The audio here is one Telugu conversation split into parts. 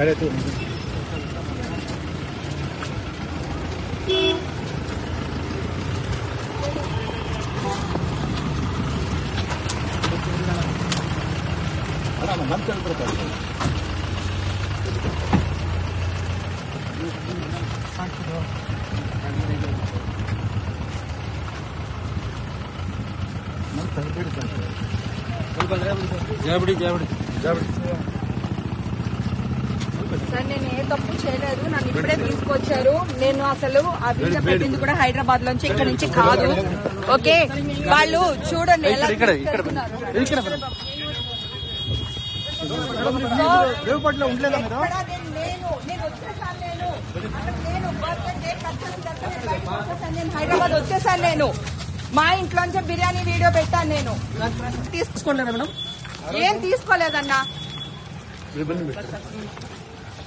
Cara, tu. ஜாபடி ஜாபடி ஜாபடி సార్ నేను ఏ తప్పు చేయలేదు. నన్ను ఇప్పుడే తీసుకొచ్చారు. నేను అసలు ఆ వీసా పెట్టింది కూడా హైదరాబాద్ నుంచి ఇక్కడ నుంచి కాదు. ఓకే? వాళ్ళు చూడండి ఎలా ఇక్కడ, ఇక్కడ, తీసుకెళ్తున్నారు. ఇక్కడ సో, రేవుపట్లో ఉండలేదా మీరు? ఎక్కడ నేను లేను. నేను వచ్చేసాను నేను. అక్కడ నేను బర్త్డే డేట్ వచ్చేసిన తర్వాత నేను బయటకు వచ్చేసాను. నేను హైదరాబాద్ వచ్చేసాను నేను. మా ఇంట్లోంచే బిర్యానీ వీడియో పెట్టాను నేను. తీసుకోలేదా మేడం? ఏం తీసుకోలేదన్నా?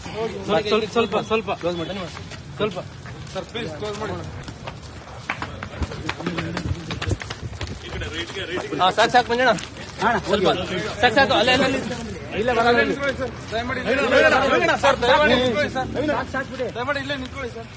ಸ್ವಲ್ಪ ಸ್ವಲ್ಪ ಸ್ವಲ್ಪ ಕ್ಲೋಸ್ ಮಾಡಿ ಸ್ವಲ್ಪ. ಸರ್ ಪ್ಲೀಸ್ ಕ್ಲೋಸ್ ಮಾಡಿ. ಹಾ ಸಾಕು ಸಾಕು ಮಂಜಣ್ಣ. ಸ್ವಲ್ಪ. ಸಾಕು ಸಾಕು ಅಲ್ಲೇ ಅಲ್ಲೇ ಇಲ್ಲ ಬರಲ್ಲ ದಯಮಾಡಿ ಸರ್. ದಯಮಾಡಿ. ನಿಂತ್ಕೊಳ್ಳಿ ಸರ್. ದಯಮಾಡಿ ಇಲ್ಲೇ ನಿಂತ್ಕೊಳ್ಳಿ ಸರ್.